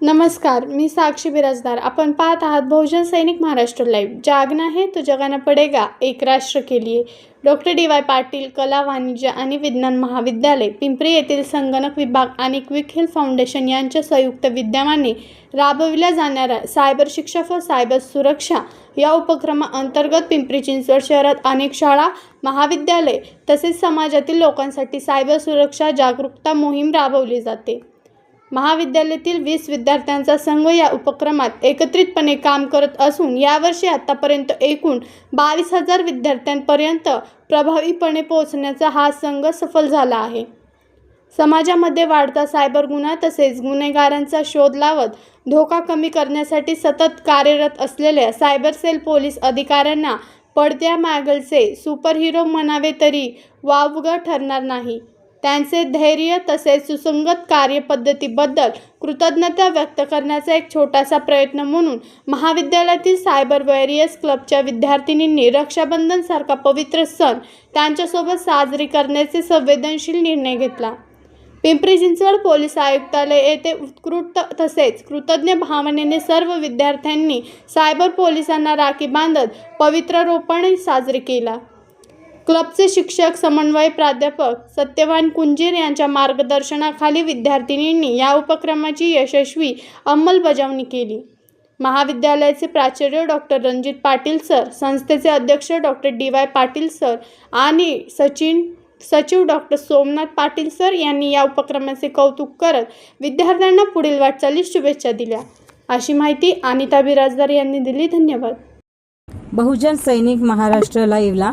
नमस्कार मी साक्षी बिराजदार. आपण पाहत आहात बहुजन सैनिक महाराष्ट्र लाईव्ह. जागना है तो जगाना पडेगा एक राष्ट्र के लिए डॉक्टर डी वाय पाटील कला वाणिज्य आणि विज्ञान महाविद्यालय पिंपरी येथील संगणक विभाग आणि क्विक हिल फाउंडेशन यांच्या संयुक्त विद्यमाने राबविल्या जाणाऱ्या सायबर शिक्षा व सायबर सुरक्षा या उपक्रमाअंतर्गत पिंपरी चिंचवड शहरात अनेक शाळा महाविद्यालय तसेच समाजातील लोकांसाठी सायबर सुरक्षा जागरूकता मोहीम राबवली जाते. महाविद्यालयातील वीस विद्यार्थ्यांचा संघ या उपक्रमात एकत्रितपणे काम करत असून यावर्षी आतापर्यंत एकूण बावीस हजार विद्यार्थ्यांपर्यंत प्रभावीपणे पोहोचण्याचा हा संघ सफल झाला आहे. समाजामध्ये वाढता सायबर गुन्हा तसेच गुन्हेगारांचा शोध लावत धोका कमी करण्यासाठी सतत कार्यरत असलेल्या सायबर सेल पोलीस अधिकाऱ्यांना पडद्यामागलचे सुपरहिरो म्हणावे तरी वावगं ठरणार नाही. त्यांचे धैर्य तसेच सुसंगत कार्यपद्धतीबद्दल कृतज्ञता व्यक्त करण्याचा एक छोटासा प्रयत्न म्हणून महाविद्यालयातील सायबर वॉरियर्स क्लबच्या विद्यार्थिनींनी रक्षाबंधनसारखा पवित्र सण त्यांच्यासोबत साजरी करण्याचे संवेदनशील निर्णय घेतला. पिंपरी चिंचवड पोलीस आयुक्तालय येथे उत्कृष्ट तसेच कृतज्ञ भावनेने सर्व विद्यार्थ्यांनी सायबर पोलिसांना राखी बांधत पवित्र रोपण साजरी केला. क्लबचे शिक्षक समन्वय प्राध्यापक सत्यवान कुंजीर यांच्या मार्गदर्शनाखाली विद्यार्थिनींनी या उपक्रमाची यशस्वी अंमलबजावणी केली. महाविद्यालयाचे प्राचार्य डॉक्टर रणजित पाटील सर संस्थेचे अध्यक्ष doctor D Y Patil sir आणि सचिन सचिव डॉक्टर सोमनाथ पाटील सर यांनी या उपक्रमाचे कौतुक करत विद्यार्थ्यांना पुढील वाटचालीस शुभेच्छा दिल्या. अशी माहिती अनिता बिराजदार यांनी दिली. धन्यवाद. बहुजन सैनिक महाराष्ट्र लाईव्हला